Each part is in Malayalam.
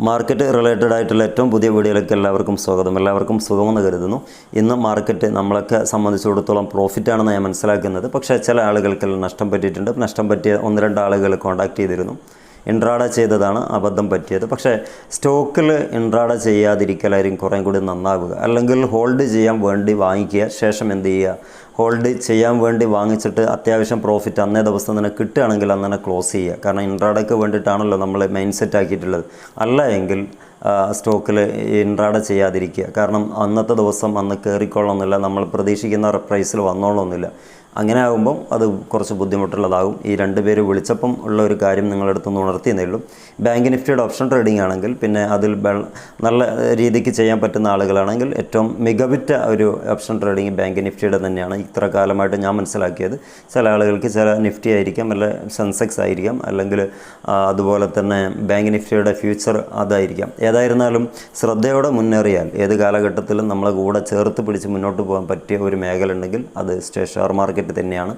മാർക്കറ്റ് റിലേറ്റഡ് ആയിട്ടുള്ള ഏറ്റവും പുതിയ വീഡിയോയിലേക്ക് എല്ലാവർക്കും സ്വാഗതം. എല്ലാവർക്കും സുഖമെന്ന് കരുതുന്നു. ഇന്ന് മാർക്കറ്റ് നമ്മളൊക്കെ സംബന്ധിച്ചിടത്തോളം പ്രോഫിറ്റാണെന്ന് ഞാൻ മനസ്സിലാക്കുന്നത്. പക്ഷേ ചില ആളുകൾക്കെല്ലാം നഷ്ടം പറ്റിയിട്ടുണ്ട്. നഷ്ടം പറ്റിയ ഒന്ന് രണ്ട് ആളുകൾ കോൺടാക്ട് ചെയ്തിരുന്നു. ഇൻട്രാഡ ചെയ്തതാണ് അബദ്ധം പറ്റിയത്. പക്ഷേ സ്റ്റോക്കിൽ ഇൻട്രാഡ ചെയ്യാതിരിക്കലായിരിക്കും കുറേ കൂടി നന്നാവുക. അല്ലെങ്കിൽ ഹോൾഡ് ചെയ്യാൻ വേണ്ടി വാങ്ങിക്കുക ശേഷം എന്ത് ചെയ്യുക? ഹോൾഡ് ചെയ്യാൻ വേണ്ടി വാങ്ങിച്ചിട്ട് അത്യാവശ്യം പ്രോഫിറ്റ് അന്നേ ദിവസം തന്നെ കിട്ടുകയാണെങ്കിൽ അന്നേ ക്ലോസ് ചെയ്യുക. കാരണം ഇൻട്രാഡയ്ക്ക് വേണ്ടിയിട്ടാണല്ലോ നമ്മൾ മെയിൻ സെറ്റ് ആക്കിയിട്ടുള്ളത്. അല്ല എങ്കിൽ സ്റ്റോക്കിൽ ഇൻട്രാഡ ചെയ്യാതിരിക്കുക. കാരണം അന്നത്തെ ദിവസം അന്ന് കയറിക്കൊള്ളണമെന്നില്ല. നമ്മൾ പ്രതീക്ഷിക്കുന്ന പ്രൈസിൽ വന്നോളണമെന്നില്ല. അങ്ങനെ ആകുമ്പം അത് കുറച്ച് ബുദ്ധിമുട്ടുള്ളതാകും. ഈ രണ്ട് പേര് വിളിച്ചപ്പം ഉള്ള ഒരു കാര്യം നിങ്ങളെടുത്ത് നിന്ന് ഉണർത്തിയെന്നേ ഉള്ളൂ. ബാങ്ക് നിഫ്റ്റിയുടെ ഓപ്ഷൻ ട്രേഡിംഗ് ആണെങ്കിൽ പിന്നെ അതിൽ നല്ല രീതിക്ക് ചെയ്യാൻ പറ്റുന്ന ആളുകളാണെങ്കിൽ ഏറ്റവും മികവുറ്റ ഒരു ഓപ്ഷൻ ട്രേഡിംഗ് ബാങ്ക് നിഫ്റ്റിയുടെ തന്നെയാണ്. ഇത്ര കാലമായിട്ട് ഞാൻ മനസ്സിലാക്കിയത്. ചില ആളുകൾക്ക് ചില നിഫ്റ്റി ആയിരിക്കാം അല്ല സെൻസെക്സ് ആയിരിക്കാം അല്ലെങ്കിൽ അതുപോലെ തന്നെ ബാങ്ക് നിഫ്റ്റിയുടെ ഫ്യൂച്ചർ അതായിരിക്കാം. ഏതായിരുന്നാലും ശ്രദ്ധയോടെ മുന്നേറിയാൽ ഏത് കാലഘട്ടത്തിലും നമ്മളെ കൂടെ ചേർത്ത് പിടിച്ച് മുന്നോട്ട് പോകാൻ പറ്റിയ ഒരു മേഖല ഉണ്ടെങ്കിൽ അത് സ്റ്റേഷർ ഷെയർ മാർക്കറ്റ് തന്നെയാണ്.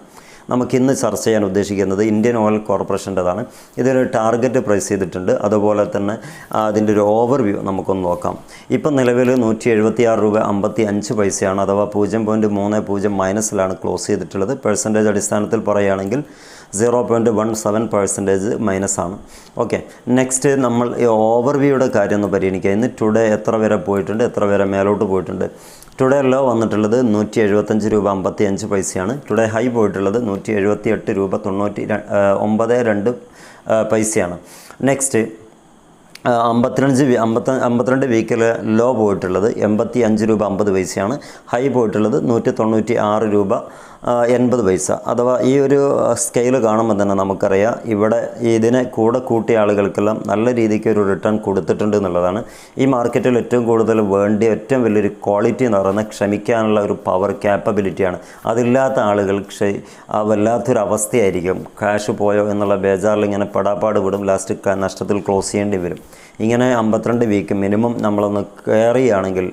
നമുക്കിന്ന് ചർച്ച ചെയ്യാൻ ഉദ്ദേശിക്കുന്നത് ഇന്ത്യൻ ഓയിൽ കോർപ്പറേഷന്റെതാണ്. ഇതൊരു ടാർഗറ്റ് പ്രൈസ് ചെയ്തിട്ടുണ്ട്. അതുപോലെ തന്നെ അതിന്റെ ഒരു ഓവർവ്യൂ നമുക്കൊന്ന് നോക്കാം. ഇപ്പം നിലവിൽ നൂറ്റി എഴുപത്തി ആറ് രൂപ അമ്പത്തി അഞ്ച് പൈസയാണ് അഥവാ പൂജ്യം പോയിന്റ് മൂന്ന് പൂജ്യം മൈനസിലാണ് ക്ലോസ് ചെയ്തിട്ടുള്ളത്. പെർസെന്റേജ് അടിസ്ഥാനത്തിൽ പറയുകയാണെങ്കിൽ zero point one seven percentage minus ആണ് ഓക്കെ നെക്സ്റ്റ് നമ്മൾ ഈ ഓവർവ്യൂയുടെ കാര്യം ഒന്ന് പരിഗണിക്കുക ഇന്ന് ടുഡേ എത്ര വരെ പോയിട്ടുണ്ട് എത്ര വരെ മേലോട്ട് പോയിട്ടുണ്ട്? ടുഡേ ലോ വന്നിട്ടുള്ളത് നൂറ്റി എഴുപത്തഞ്ച് രൂപ അമ്പത്തി അഞ്ച് പൈസയാണ്. ടുഡേ ഹൈ പോയിട്ടുള്ളത് നൂറ്റി എഴുപത്തി എട്ട് രൂപ തൊണ്ണൂറ്റി ഒമ്പത് രണ്ട് പൈസയാണ്. നെക്സ്റ്റ് അമ്പത്തിരഞ്ച് അമ്പത്ത അമ്പത്തിരണ്ട് വീക്കിൽ ലോ പോയിട്ടുള്ളത് എൺപത്തി അഞ്ച് രൂപ അമ്പത് പൈസയാണ്. ഹൈ പോയിട്ടുള്ളത് നൂറ്റി തൊണ്ണൂറ്റി ആറ് രൂപ എൺപത് പൈസ. അഥവാ ഈ ഒരു സ്കെയിൽ കാണുമ്പോൾ തന്നെ നമുക്കറിയാം ഇവിടെ ഇതിനെ കൂടെ കൂട്ടിയ ആളുകൾക്കെല്ലാം നല്ല രീതിക്ക് ഒരു റിട്ടേൺ കൊടുത്തിട്ടുണ്ട് എന്നുള്ളതാണ്. ഈ മാർക്കറ്റിൽ ഏറ്റവും കൂടുതൽ വേണ്ടിയ ഏറ്റവും വലിയൊരു ക്വാളിറ്റി എന്ന് പറയുന്നത് ക്ഷമിക്കാനുള്ള ഒരു പവർ ക്യാപ്പബിലിറ്റിയാണ് അതില്ലാത്ത ആളുകൾ ക്ഷ വല്ലാത്തൊരു അവസ്ഥയായിരിക്കും. ക്യാഷ് പോയോ എന്നുള്ള ബേജാറിൽ ഇങ്ങനെ പെടാപ്പാട് വിടും. ലാസ്റ്റ് നഷ്ടത്തിൽ ക്ലോസ് ചെയ്യേണ്ടി വരും. ഇങ്ങനെ അമ്പത്തിരണ്ട് വീക്ക് മിനിമം നമ്മളൊന്ന് കയറിയാണെങ്കിൽ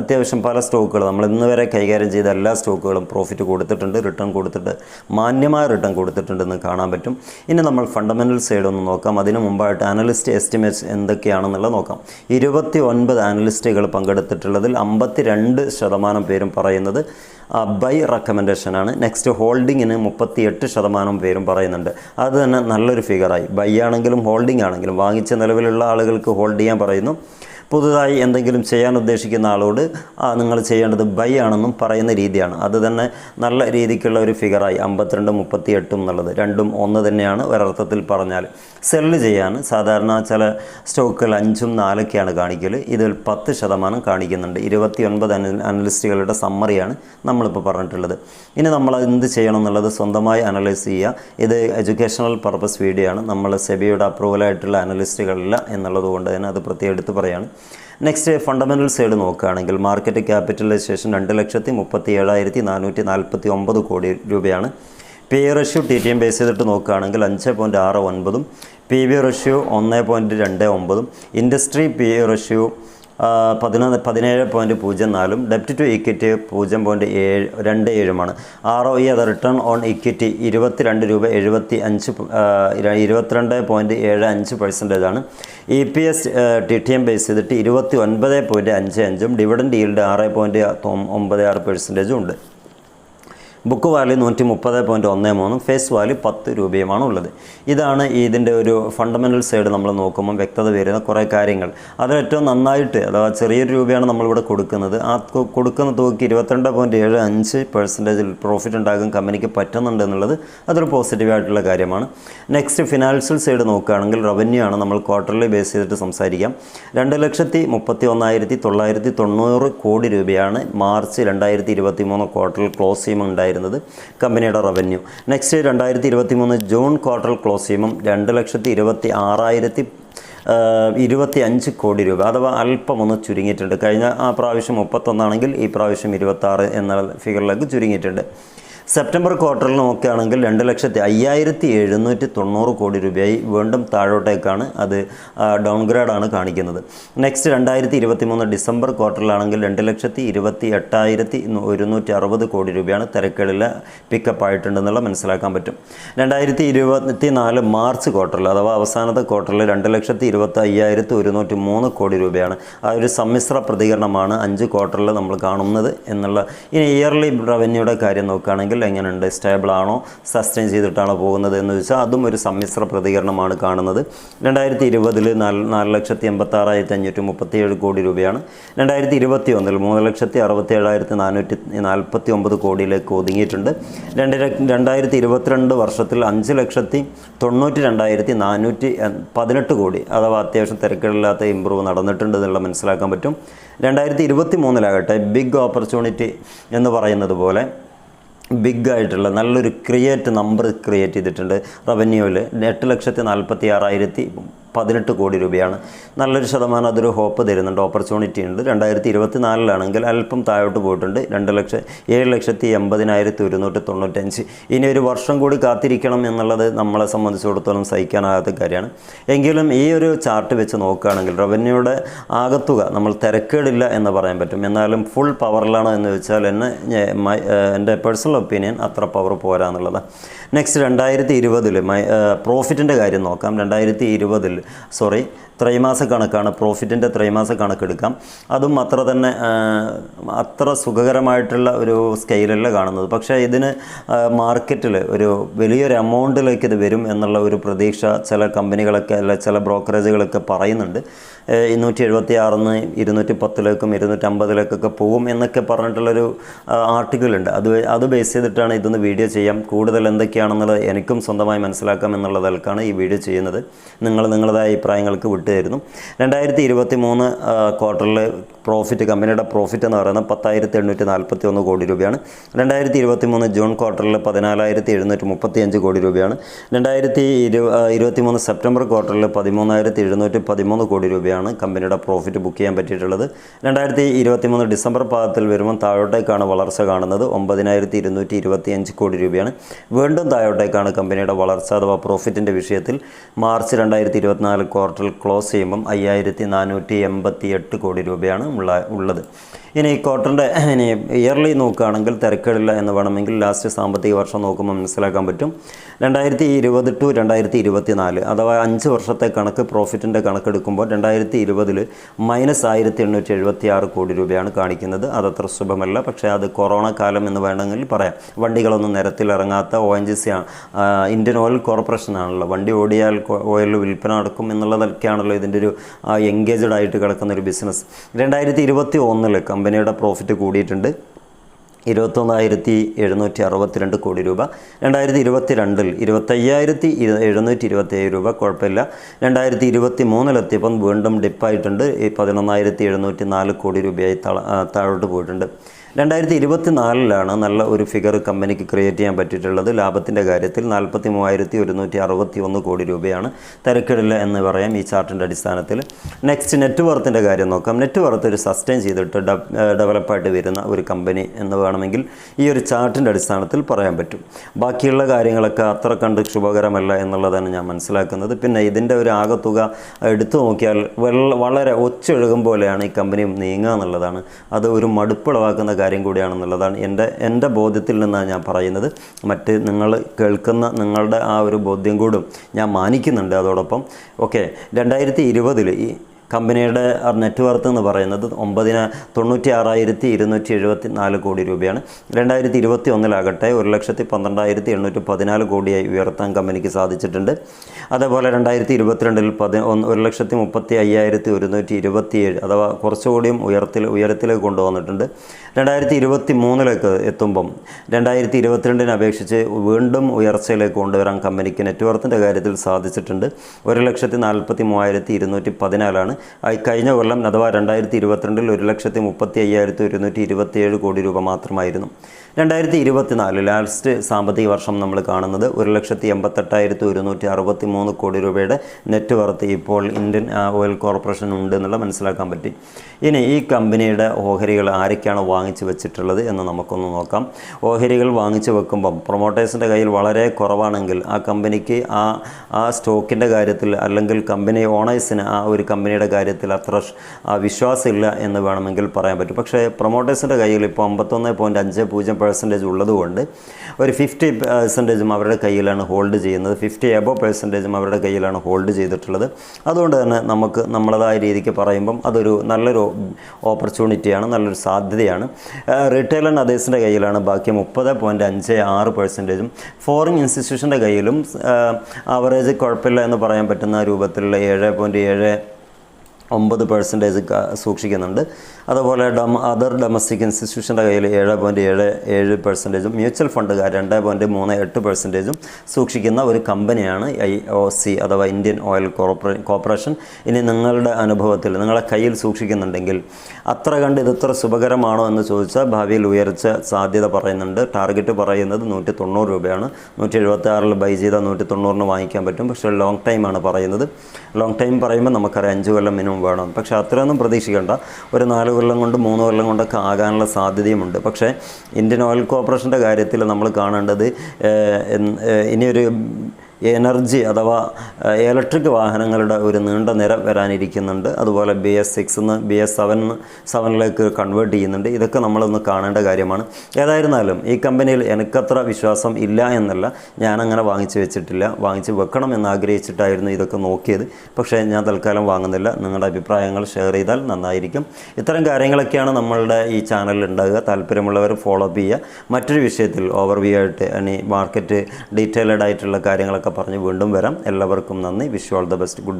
അത്യാവശ്യം പല സ്റ്റോക്കുകൾ നമ്മൾ ഇന്ന് വരെ കൈകാര്യം ചെയ്ത എല്ലാ സ്റ്റോക്കുകളും പ്രോഫിറ്റ് കൊടുത്തിട്ടുണ്ട്. റിട്ടേൺ കൊടുത്തിട്ട് മാന്യമായ റിട്ടേൺ കൊടുത്തിട്ടുണ്ടെന്ന് കാണാൻ പറ്റും. ഇനി നമ്മൾ ഫണ്ടമെന്റൽ സൈഡ് ഒന്ന് നോക്കാം. അതിന് മുമ്പായിട്ട് അനലിസ്റ്റ് എസ്റ്റിമേറ്റ്സ് എന്തൊക്കെയാണെന്നുള്ളത് നോക്കാം. ഇരുപത്തി ഒൻപത് അനലിസ്റ്റുകൾ പങ്കെടുത്തിട്ടുള്ളതിൽ അമ്പത്തി രണ്ട് ശതമാനം പേരും പറയുന്നത് ബൈ റെക്കമെൻഡേഷനാണ് നെക്സ്റ്റ് ഹോൾഡിങ്ങിന് മുപ്പത്തി എട്ട് ശതമാനം പേരും പറയുന്നുണ്ട്. അത് തന്നെ നല്ലൊരു ഫിഗറായി ബൈ ആണെങ്കിലും ഹോൾഡിംഗ് ആണെങ്കിലും വാങ്ങിച്ച നിലവിലുള്ള ആളുകൾക്ക് ഹോൾഡ് ചെയ്യാൻ പറയുന്നു. പുതുതായി എന്തെങ്കിലും ചെയ്യാൻ ഉദ്ദേശിക്കുന്ന ആളോട് നിങ്ങൾ ചെയ്യേണ്ടത് ബൈ ആണെന്നും പറയുന്ന രീതിയാണ്. അത് തന്നെ നല്ല രീതിക്കുള്ള ഒരു ഫിഗറായി അമ്പത്തിരണ്ട് മുപ്പത്തി എട്ടും എന്നുള്ളത്. രണ്ടും ഒന്ന് തന്നെയാണ് ഒരർത്ഥത്തിൽ പറഞ്ഞാൽ. സെല്ല് ചെയ്യാൻ സാധാരണ ചില സ്റ്റോക്കുകൾ അഞ്ചും നാലൊക്കെയാണ് കാണിക്കൽ ഇതിൽ പത്ത് ശതമാനം കാണിക്കുന്നുണ്ട്. ഇരുപത്തി ഒൻപത് അനലിസ്റ്റുകളുടെ സമ്മറിയാണ് നമ്മളിപ്പോൾ പറഞ്ഞിട്ടുള്ളത്. ഇനി നമ്മൾ എന്ത് ചെയ്യണം എന്നുള്ളത് സ്വന്തമായി അനലൈസ് ചെയ്യുക. ഇത് എഡ്യൂക്കേഷണൽ പർപ്പസ് വീഡിയോ ആണ്. നമ്മൾ സെബിയുടെ അപ്രൂവലായിട്ടുള്ള അനലിസ്റ്റുകളില്ല എന്നുള്ളത് കൊണ്ട് തന്നെ അത് പ്രത്യേകം എടുത്ത് പറയാണ്. നെക്സ്റ്റ് ഫണ്ടമെന്റൽ സൈഡ് നോക്കുകയാണെങ്കിൽ മാർക്കറ്റ് ക്യാപിറ്റലൈസേഷൻ രണ്ട് ലക്ഷത്തി മുപ്പത്തി ഏഴായിരത്തി നാനൂറ്റി നാൽപ്പത്തി ഒമ്പത് കോടി രൂപയാണ്. P ratio T T M base ചെയ്തിട്ട് നോക്കുകയാണെങ്കിൽ അഞ്ച് പോയിന്റ് ആറ് ഒൻപതും പി വി റഷ്യൂ ഒന്ന് പോയിന്റ് രണ്ട് ഒമ്പതും ഇൻഡസ്ട്രി പി റഷ്യൂ പതിനൊന്ന് പതിനേഴ് പോയിന്റ് പൂജ്യം നാലും ഡെപ്റ്റ് ടു ഇക്വിറ്റി പൂജ്യം പോയിന്റ് ഏഴ് രണ്ട് ഏഴുമാണ്. ആർ ഒ ഇ അത് റിട്ടേൺ ഓൺ ഇക്വിറ്റി ഇരുപത്തിരണ്ട് രൂപ എഴുപത്തി അഞ്ച് ഇരുപത്തിരണ്ട് പോയിന്റ് ഏഴ് അഞ്ച് പെർസെന്റേജ് ആണ്. E P S T T M base ചെയ്തിട്ട് ഇരുപത്തി ഒൻപത് പോയിന്റ് അഞ്ച് അഞ്ചും ഡിവിഡൻഡ് ഈൽഡ് ആറ് പോയിന്റ് ഒമ്പത് ആറ് പെർസെന്റേജും ഉണ്ട്. ബുക്ക് വാല്യൂ നൂറ്റി മുപ്പത് പോയിന്റ് ഒന്ന് മൂന്നും ഫേസ് വാല്യൂ പത്ത് രൂപയുമാണ് ഉള്ളത്. ഇതാണ് ഇതിന്റെ ഒരു ഫണ്ടമെന്റൽ സൈഡ് നമ്മൾ നോക്കുമ്പോൾ വ്യക്തത വരുന്ന കുറേ കാര്യങ്ങൾ. അതിലേറ്റവും നന്നായിട്ട് അഥവാ ചെറിയൊരു രൂപയാണ് നമ്മളിവിടെ കൊടുക്കുന്നത്. ആ കൊടുക്കുന്ന തുകയ്ക്ക് ഇരുപത്തിരണ്ട് പോയിന്റ് ഏഴ് അഞ്ച് പെർസെന്റേജിൽ പ്രോഫിറ്റ് ഉണ്ടാകും കമ്പനിക്ക് പറ്റുന്നുണ്ട് എന്നുള്ളത് അതൊരു പോസിറ്റീവായിട്ടുള്ള കാര്യമാണ്. നെക്സ്റ്റ് ഫിനാൻഷ്യൽ സൈഡ് നോക്കുകയാണെങ്കിൽ റവന്യൂ ആണ് നമ്മൾ ക്വാർട്ടർലി ബേസ് ചെയ്തിട്ട് സംസാരിക്കാം. രണ്ട് ലക്ഷത്തി മുപ്പത്തി ഒന്നായിരത്തി തൊള്ളായിരത്തി തൊണ്ണൂറ് കോടി രൂപയാണ് മാർച്ച് രണ്ടായിരത്തി ഇരുപത്തി മൂന്ന് ക്വാർട്ടറിൽ ക്ലോസ് ചെയ്യുമ്പോൾ ഉണ്ടായിരുന്നത് കമ്പനിയുടെ റവന്യൂ. നെക്സ്റ്റ് രണ്ടായിരത്തി ഇരുപത്തി മൂന്ന് ജൂൺ ക്വാർട്ടർ ക്ലോസ് ചെയ്യുമ്പം രണ്ട് ലക്ഷത്തി ഇരുപത്തി ആറായിരത്തി ഇരുപത്തി അഞ്ച് കോടി രൂപ അഥവാ അല്പം ഒന്ന് ചുരുങ്ങിയിട്ടുണ്ട്. കഴിഞ്ഞ ആ പ്രാവശ്യം മുപ്പത്തൊന്നാണെങ്കിൽ ഈ പ്രാവശ്യം ഇരുപത്താറ് എന്ന ഫിഗറിലേക്ക് ചുരുങ്ങിയിട്ടുണ്ട്. സെപ്റ്റംബർ ക്വാർട്ടറിൽ നോക്കുകയാണെങ്കിൽ രണ്ട് ലക്ഷത്തി അയ്യായിരത്തി എഴുന്നൂറ്റി തൊണ്ണൂറ് കോടി രൂപയായി വീണ്ടും താഴോട്ടേക്കാണ് അത് ഡൗൺഗ്രേഡാണ് കാണിക്കുന്നത്. നെക്സ്റ്റ് രണ്ടായിരത്തി ഇരുപത്തി മൂന്ന് ഡിസംബർ ക്വാർട്ടറിലാണെങ്കിൽ രണ്ട് ലക്ഷത്തി ഇരുപത്തി എട്ടായിരത്തി ഒരുന്നൂറ്റി അറുപത് കോടി രൂപയാണ് തിരക്കുകളിൽ പിക്കപ്പ് ആയിട്ടുണ്ടെന്നുള്ള മനസ്സിലാക്കാൻ പറ്റും. രണ്ടായിരത്തി ഇരുപത്തി നാല് മാർച്ച് ക്വാർട്ടറിൽ അഥവാ അവസാനത്തെ ക്വാർട്ടറിൽ രണ്ട് ലക്ഷത്തി ഇരുപത്തി അയ്യായിരത്തി ഒരുന്നൂറ്റി മൂന്ന് കോടി രൂപയാണ് ആ ഒരു സമ്മിശ്ര പ്രതികരണമാണ് അഞ്ച് ക്വാർട്ടറിൽ നമ്മൾ കാണുന്നത് എന്നുള്ള ഇനി ഇയർലി റവന്യൂയുടെ കാര്യം നോക്കുകയാണെങ്കിൽ എങ്ങനെയുണ്ട് സ്റ്റേബിൾ ആണോ? സസ്റ്റെയിൻ ചെയ്തിട്ടാണോ പോകുന്നത് എന്ന് വെച്ചാൽ അതും ഒരു സമ്മിശ്ര പ്രതികരണമാണ് കാണുന്നത്. രണ്ടായിരത്തി ഇരുപതിൽ നാല് നാല് ലക്ഷത്തി എൺപത്താറായിരത്തി അഞ്ഞൂറ്റി മുപ്പത്തിയേഴ് കോടി രൂപയാണ്. രണ്ടായിരത്തി ഇരുപത്തി ഒന്നിൽ മൂന്ന് ലക്ഷത്തി അറുപത്തി ഏഴായിരത്തി നാനൂറ്റി നാൽപ്പത്തി ഒമ്പത് കോടിയിലേക്ക് ഒതുങ്ങിയിട്ടുണ്ട്. രണ്ട് രണ്ടായിരത്തി ഇരുപത്തിരണ്ട് വർഷത്തിൽ അഞ്ച് ലക്ഷത്തി തൊണ്ണൂറ്റി രണ്ടായിരത്തി നാനൂറ്റി പതിനെട്ട് കോടി. അഥവാ അത്യാവശ്യം തിരക്കില്ലാത്ത ഇമ്പ്രൂവ് നടന്നിട്ടുണ്ട് എന്നുള്ള മനസ്സിലാക്കാൻ പറ്റും. രണ്ടായിരത്തി ഇരുപത്തി മൂന്നിലാകട്ടെ ബിഗ് ഓപ്പർച്യൂണിറ്റി എന്ന് പറയുന്നത് പോലെ ബിഗ് ആയിട്ടുള്ള നല്ലൊരു ക്രിയേറ്റ് നമ്പർ ക്രിയേറ്റ് ചെയ്തിട്ടുണ്ട്. റവന്യൂവിൽ എട്ട് ലക്ഷത്തി നാൽപ്പത്തി ആറായിരത്തി പതിനെട്ട് കോടി രൂപയാണ്. നല്ലൊരു ശതമാനം അതൊരു ഹോപ്പ് തരുന്നുണ്ട് ഓപ്പർച്യൂണിറ്റി ഉണ്ട്. രണ്ടായിരത്തി ഇരുപത്തി നാലിലാണെങ്കിൽ അല്പം താഴോട്ട് പോയിട്ടുണ്ട്. രണ്ട് ലക്ഷം ഏഴ് ലക്ഷത്തി എൺപതിനായിരത്തി ഒരുന്നൂറ്റി തൊണ്ണൂറ്റഞ്ച്. ഇനി ഒരു വർഷം കൂടി കാത്തിരിക്കണം എന്നുള്ളത് നമ്മളെ സംബന്ധിച്ചിടത്തോളം സഹിക്കാനാകാത്ത കാര്യമാണ്. എങ്കിലും ഈ ഒരു ചാർട്ട് വെച്ച് നോക്കുകയാണെങ്കിൽ റവന്യൂയുടെ ആകത്തുക നമ്മൾ തിരക്കേടില്ല എന്ന് പറയാൻ പറ്റും. എന്നാലും ഫുൾ പവറിലാണ് എന്ന് വെച്ചാൽ എന്നെ എന്റെ പേഴ്സണൽ ഒപ്പീനിയൻ അത്ര പവർ പോരാ എന്നുള്ളതാണ് നെക്സ്റ്റ് രണ്ടായിരത്തി ഇരുപതിൽ പ്രോഫിറ്റിന്റെ കാര്യം നോക്കാം. രണ്ടായിരത്തി ഇരുപതിൽ സോറി ത്രൈമാസ കണക്കാണ് പ്രോഫിറ്റിന്റെ ത്രൈമാസ കണക്കെടുക്കാം. അതും അത്ര തന്നെ അത്ര സുഖകരമായിട്ടുള്ള ഒരു സ്കെയിലല്ല കാണുന്നത്. പക്ഷേ ഇതിന് മാർക്കറ്റിൽ ഒരു വലിയൊരു എമൗണ്ടിലേക്ക് ഇത് വരും എന്നുള്ള ഒരു പ്രതീക്ഷ ചില കമ്പനികളൊക്കെ അല്ല ചില ബ്രോക്കറേജുകളൊക്കെ പറയുന്നുണ്ട്. ഇരുന്നൂറ്റി എഴുപത്തി ആറിന്ന് ഇരുന്നൂറ്റി പത്തിലേക്കും ഇരുന്നൂറ്റമ്പതിലേക്കൊക്കെ പോകും എന്നൊക്കെ പറഞ്ഞിട്ടുള്ളൊരു ആർട്ടിക്കിളുണ്ട് അത് അത് ബേസ് ചെയ്തിട്ടാണ് ഇതൊന്ന് വീഡിയോ ചെയ്യാം. കൂടുതൽ എന്തൊക്കെയാണെന്നുള്ളത് എനിക്കും സ്വന്തമായി മനസ്സിലാക്കാം എന്നുള്ളതൽക്കാണ് ഈ വീഡിയോ ചെയ്യുന്നത്. നിങ്ങൾ നിങ്ങളുടെ അഭിപ്രായങ്ങൾക്ക് വിട്ടു തരുന്നു രണ്ടായിരത്തി ഇരുപത്തി മൂന്ന് ക്വാർട്ടറിൽ പ്രോഫിറ്റ് കമ്പനിയുടെ പ്രോഫിറ്റ് എന്ന് പറയുന്നത് പത്തായിരത്തി എണ്ണൂറ്റി നാൽപ്പത്തി ഒന്ന് കോടി രൂപയാണ്. രണ്ടായിരത്തി ഇരുപത്തി മൂന്ന് ജൂൺ ക്വാർട്ടറിൽ പതിനാലായിരത്തി എഴുന്നൂറ്റി മുപ്പത്തി അഞ്ച് കോടി രൂപയാണ്. രണ്ടായിരത്തി ഇരു ഇരുപത്തി മൂന്ന് സെപ്റ്റംബർ ക്വാർട്ടറിൽ പതിമൂന്നായിരത്തി എഴുന്നൂറ്റി പതിമൂന്ന് കോടി രൂപയാണ് കമ്പനിയുടെ പ്രോഫിറ്റ് ബുക്ക് ചെയ്യാൻ പറ്റിയിട്ടുള്ളത്. രണ്ടായിരത്തി ഇരുപത്തി മൂന്ന് ഡിസംബർ പാദത്തിൽ വരുമ്പോൾ താഴോട്ടേക്കാണ് വളർച്ച കാണുന്നത്. ഒമ്പതിനായിരത്തി ഇരുന്നൂറ്റി ഇരുപത്തി അഞ്ച് കോടി രൂപയാണ്. വീണ്ടും താഴോട്ടേക്കാണ് കമ്പനിയുടെ വളർച്ച അഥവാ പ്രോഫിറ്റിന്റെ വിഷയത്തിൽ മാർച്ച് രണ്ടായിരത്തി ഇരുപത്തിനാല് ക്വാർട്ടറിൽ ക്ലോസ് ചെയ്യുമ്പം അയ്യായിരത്തി നാനൂറ്റി എൺപത്തി എട്ട് കോടി രൂപയാണ് ഉള്ള ഉള്ളത്. ഇനി ക്വാർട്ടറിന്റെ ഇനി ഇയർലി നോക്കുകയാണെങ്കിൽ തിരക്കേടില്ല എന്ന് വേണമെങ്കിൽ ലാസ്റ്റ് സാമ്പത്തിക വർഷം നോക്കുമ്പോൾ മനസ്സിലാക്കാൻ പറ്റും. രണ്ടായിരത്തി ഇരുപത് ടു രണ്ടായിരത്തി ഇരുപത്തി നാല് അഥവാ അഞ്ച് വർഷത്തെ കണക്ക് പ്രോഫിറ്റിന്റെ കണക്കെടുക്കുമ്പോൾ രണ്ടായിരത്തി ഇരുപതിൽ മൈനസ് ആയിരത്തി എണ്ണൂറ്റി എഴുപത്തി ആറ് കോടി രൂപയാണ് കാണിക്കുന്നത്. അതത്ര ശുഭമല്ല. പക്ഷേ അത് കൊറോണ കാലം എന്ന് വേണമെങ്കിൽ പറയാം. വണ്ടികളൊന്നും നിരത്തിലിറങ്ങാത്ത O N G C Indian oil കോർപ്പറേഷനാണല്ലോ വണ്ടി ഓടിയാൽ ഓയിൽ വിൽപ്പന നടക്കും എന്നുള്ളതൊക്കെയാണല്ലോ ഇതിന്റെ ഒരു എൻഗേജഡ് ആയിട്ട് കിടക്കുന്ന ഒരു ബിസിനസ് രണ്ടായിരത്തി ഇരുപത്തി ഒന്നിൽ കമ്പനിയുടെ പ്രോഫിറ്റ് കൂടിയിട്ടുണ്ട്. ഇരുപത്തൊന്നായിരത്തി എഴുന്നൂറ്റി അറുപത്തിരണ്ട് കോടി രൂപ. രണ്ടായിരത്തി ഇരുപത്തി രണ്ടിൽ ഇരുപത്തയ്യായിരത്തി ഇരു- എഴുന്നൂറ്റി ഇരുപത്തേഴ് രൂപ കുഴപ്പമില്ല. രണ്ടായിരത്തി ഇരുപത്തി മൂന്നിലെത്തിയപ്പം വീണ്ടും ഡിപ്പായിട്ടുണ്ട് ഈ പതിനൊന്നായിരത്തി എഴുന്നൂറ്റി നാല് കോടി രൂപയായി താഴോട്ട് പോയിട്ടുണ്ട്. രണ്ടായിരത്തി ഇരുപത്തി നാലിലാണ് നല്ല ഒരു ഫിഗർ കമ്പനിക്ക് ക്രിയേറ്റ് ചെയ്യാൻ പറ്റിയിട്ടുള്ളത്. ലാഭത്തിന്റെ കാര്യത്തിൽ നാൽപ്പത്തി മൂവായിരത്തി ഒരുന്നൂറ്റി അറുപത്തി ഒന്ന് കോടി രൂപയാണ് തിരക്കിടില്ല എന്ന് പറയാം ഈ ചാർട്ടിന്റെ അടിസ്ഥാനത്തിൽ. നെക്സ്റ്റ് നെറ്റ് വർത്തിന്റെ കാര്യം നോക്കാം. നെറ്റ് വർത്ത് ഒരു സസ്റ്റെയിൻ ചെയ്തിട്ട് ഡെവലപ്പായിട്ട് വരുന്ന ഒരു കമ്പനി എന്ന് വേണമെങ്കിൽ ഈ ഒരു ചാർട്ടിന്റെ അടിസ്ഥാനത്തിൽ പറയാൻ പറ്റും. ബാക്കിയുള്ള കാര്യങ്ങളൊക്കെ അത്ര കണ്ട് ശുഭകരമല്ല എന്നുള്ളതാണ് ഞാൻ മനസ്സിലാക്കുന്നത്. പിന്നെ ഇതിന്റെ ഒരു ആകത്തുക എടുത്തു നോക്കിയാൽ വളരെ ഒച്ചൊഴുകും പോലെയാണ് ഈ കമ്പനി നീങ്ങുക എന്നുള്ളതാണ്. അത് ഒരു മടുപ്പുളവാക്കുന്ന കാര്യം കൂടിയാണെന്നുള്ളതാണ് എന്റെ എന്റെ ബോധ്യത്തിൽ നിന്നാണ് ഞാൻ പറയുന്നത്. മറ്റ് നിങ്ങൾ കേൾക്കുന്ന നിങ്ങളുടെ ആ ഒരു ബോധ്യം കൂടും ഞാൻ മാനിക്കുന്നുണ്ട് അതോടൊപ്പം. ഓക്കെ രണ്ടായിരത്തി ഇരുപതിൽ ഈ കമ്പനിയുടെ നെറ്റ് വർത്ത് എന്ന് പറയുന്നത് ഒമ്പതിന തൊണ്ണൂറ്റി ആറായിരത്തി ഇരുന്നൂറ്റി എഴുപത്തി നാല് കോടി രൂപയാണ്. രണ്ടായിരത്തി ഇരുപത്തി ഒന്നിലാകട്ടെ ഒരു ലക്ഷത്തി പന്ത്രണ്ടായിരത്തി എണ്ണൂറ്റി പതിനാല് കോടിയായി ഉയർത്താൻ കമ്പനിക്ക് സാധിച്ചിട്ടുണ്ട്. അതേപോലെ രണ്ടായിരത്തി ഇരുപത്തിരണ്ടിൽ പതി ഒരു ലക്ഷത്തി മുപ്പത്തി അയ്യായിരത്തി ഒരുന്നൂറ്റി ഇരുപത്തിയേഴ് അഥവാ കുറച്ചുകൂടിയും ഉയർത്തിൽ ഉയരത്തിലേക്ക് കൊണ്ടുവന്നിട്ടുണ്ട്. രണ്ടായിരത്തി ഇരുപത്തി മൂന്നിലേക്ക് എത്തുമ്പം രണ്ടായിരത്തി ഇരുപത്തിരണ്ടിനെ അപേക്ഷിച്ച് വീണ്ടും ഉയർച്ചയിലേക്ക് കൊണ്ടുവരാൻ കമ്പനിക്ക് നെറ്റ്വർത്തിന്റെ കാര്യത്തിൽ സാധിച്ചിട്ടുണ്ട്. ഒരു ലക്ഷത്തി നാൽപ്പത്തി മൂവായിരത്തി ഇരുന്നൂറ്റി പതിനാലാണ് കഴിഞ്ഞ കൊല്ലം അഥവാ രണ്ടായിരത്തി ഇരുപത്തിരണ്ടിൽ ഒരു ലക്ഷത്തി മുപ്പത്തി അയ്യായിരത്തി ഒരുന്നൂറ്റി ഇരുപത്തിയേഴ് കോടി രൂപ മാത്രമായിരുന്നു. രണ്ടായിരത്തി ഇരുപത്തിനാല് ലാസ്റ്റ് സാമ്പത്തിക വർഷം നമ്മൾ കാണുന്നത് ഒരു ലക്ഷത്തി എൺപത്തെട്ടായിരത്തി ഒരുന്നൂറ്റി അറുപത്തി മൂന്ന് കോടി രൂപയുടെ നെറ്റ് വർത്ത് ഇപ്പോൾ ഇന്ത്യൻ ഓയിൽ കോർപ്പറേഷൻ ഉണ്ട് എന്നുള്ള മനസ്സിലാക്കാൻ പറ്റി. ഇനി ഈ കമ്പനിയുടെ ഓഹരികൾ ആരൊക്കെയാണ് വാങ്ങിച്ചു വെച്ചിട്ടുള്ളത് എന്ന് നമുക്കൊന്ന് നോക്കാം. ഓഹരികൾ വാങ്ങിച്ചു വെക്കുമ്പം പ്രൊമോട്ടേഴ്സിന്റെ കയ്യിൽ വളരെ കുറവാണെങ്കിൽ ആ കമ്പനിക്ക് ആ ആ സ്റ്റോക്കിന്റെ കാര്യത്തിൽ അല്ലെങ്കിൽ കമ്പനി ഓണേഴ്സിന് ആ ഒരു കമ്പനിയുടെ കാര്യത്തിൽ അത്ര വിശ്വാസമില്ല എന്ന് വേണമെങ്കിൽ പറയാൻ പറ്റും. പക്ഷേ പ്രൊമോട്ടേഴ്സിന്റെ കയ്യിൽ ഇപ്പോൾ അമ്പത്തൊന്ന് പോയിന്റ് അഞ്ച് പൂജ്യം പെർസെന്റേജ് ഉള്ളതുകൊണ്ട് ഒരു ഫിഫ്റ്റി പെർസെന്റേജും അവരുടെ കയ്യിലാണ് ഹോൾഡ് ചെയ്യുന്നത്. ഫിഫ്റ്റി എബോ പെർസെന്റേജും അവരുടെ കയ്യിലാണ് ഹോൾഡ് ചെയ്തിട്ടുള്ളത്. അതുകൊണ്ട് തന്നെ നമുക്ക് നമ്മളതായ രീതിക്ക് പറയുമ്പം അതൊരു നല്ലൊരു ഓപ്പർച്യൂണിറ്റിയാണ് നല്ലൊരു സാധ്യതയാണ്. റീറ്റെയിൽ ആൻഡ് അതേഴ്സിന്റെ കയ്യിലാണ് ബാക്കി മുപ്പത് പോയിന്റ് അഞ്ച് ആറ് പെർസെന്റേജും ഫോറിൻ ഇൻസ്റ്റിറ്റ്യൂഷന്റെ കയ്യിലും ആവറേജ് കുഴപ്പമില്ല എന്ന് പറയാൻ പറ്റുന്ന രൂപത്തിലുള്ള ഏഴ് പോയിന്റ് ഏഴ് ഒമ്പത് പെർസെന്റേജ് സൂക്ഷിക്കുന്നുണ്ട്. അതുപോലെ ഡം അതർ ഡൊമസ്റ്റിക് ഇൻസ്റ്റിറ്റ്യൂഷന്റെ കയ്യിൽ ഏഴ് പോയിന്റ് ഏഴ് ഏഴ് പെർസെന്റേജും മ്യൂച്വൽ ഫണ്ടുകാർ രണ്ട് പോയിന്റ് മൂന്ന് എട്ട് പെർസെന്റേജും സൂക്ഷിക്കുന്ന ഒരു കമ്പനിയാണ് ഐ ഒ സി അഥവാ ഇന്ത്യൻ ഓയിൽ കോർപ്പറേ കോർപ്പറേഷൻ ഇനി നിങ്ങളുടെ അനുഭവത്തിൽ നിങ്ങളുടെ കയ്യിൽ സൂക്ഷിക്കുന്നുണ്ടെങ്കിൽ അത്ര കണ്ട് ഇത് ഇത്ര ശുഭകരമാണോ എന്ന് ചോദിച്ചാൽ ഭാവിയിൽ ഉയർച്ച സാധ്യത പറയുന്നുണ്ട്. ടാർഗറ്റ് പറയുന്നത് നൂറ്റി തൊണ്ണൂറ് രൂപയാണ്. നൂറ്റി എഴുപത്തി ആറിൽ ബൈ ചെയ്താൽ നൂറ്റി തൊണ്ണൂറിന് വാങ്ങിക്കാൻ പറ്റും. പക്ഷേ ലോങ് ടൈമാണ് പറയുന്നത്. ലോങ് ടൈം പറയുമ്പോൾ നമുക്കറിയാം അഞ്ച് കൊല്ലം മിനിമം വേണം. പക്ഷേ അത്രയൊന്നും പ്രതീക്ഷിക്കേണ്ട. ഒരു നാല് കൊല്ലം കൊണ്ട് മൂന്ന് കൊല്ലം കൊണ്ടൊക്കെ ആകാനുള്ള സാധ്യതയുമുണ്ട്. പക്ഷേ ഇന്ത്യൻ ഓയിൽ കോർപ്പറേഷന്റെ കാര്യത്തിൽ നമ്മൾ കാണേണ്ടത് ഇനിയൊരു എനർജി അഥവാ ഇലക്ട്രിക് വാഹനങ്ങളുടെ ഒരു നീണ്ട നിര വരാനിരിക്കുന്നുണ്ട്. അതുപോലെ ബി എസ് സിക്സ് നിന്ന് ബി എസ് സെവൻ സെവനിലേക്ക് കൺവേർട്ട് ചെയ്യുന്നുണ്ട്. ഇതൊക്കെ നമ്മളൊന്ന് കാണേണ്ട കാര്യമാണ്. ഏതായിരുന്നാലും ഈ കമ്പനിയിൽ എനിക്കത്ര വിശ്വാസം ഇല്ല എന്നല്ല ഞാനങ്ങനെ വാങ്ങിച്ചു വെച്ചിട്ടില്ല. വാങ്ങിച്ച് വെക്കണം എന്ന് ആഗ്രഹിച്ചിട്ടായിരുന്നു ഇതൊക്കെ നോക്കിയത്. പക്ഷേ ഞാൻ തൽക്കാലം വാങ്ങുന്നില്ല. നിങ്ങളുടെ അഭിപ്രായങ്ങൾ ഷെയർ ചെയ്താൽ നന്നായിരിക്കും. ഇത്തരം കാര്യങ്ങളൊക്കെയാണ് നമ്മളുടെ ഈ ചാനലിൽ ഉണ്ടാകുക താല്പര്യമുള്ളവർ ഫോളോ അപ്പ് ചെയ്യുക. മറ്റൊരു വിഷയത്തിൽ ഓവർവ്യൂ ആയിട്ട് ഇനി മാർക്കറ്റ് ഡീറ്റെയിൽഡ് ആയിട്ടുള്ള കാര്യങ്ങളൊക്കെ പറഞ്ഞ് വീണ്ടും വരാം. എല്ലാവർക്കും നന്ദി. Wish all the best. Good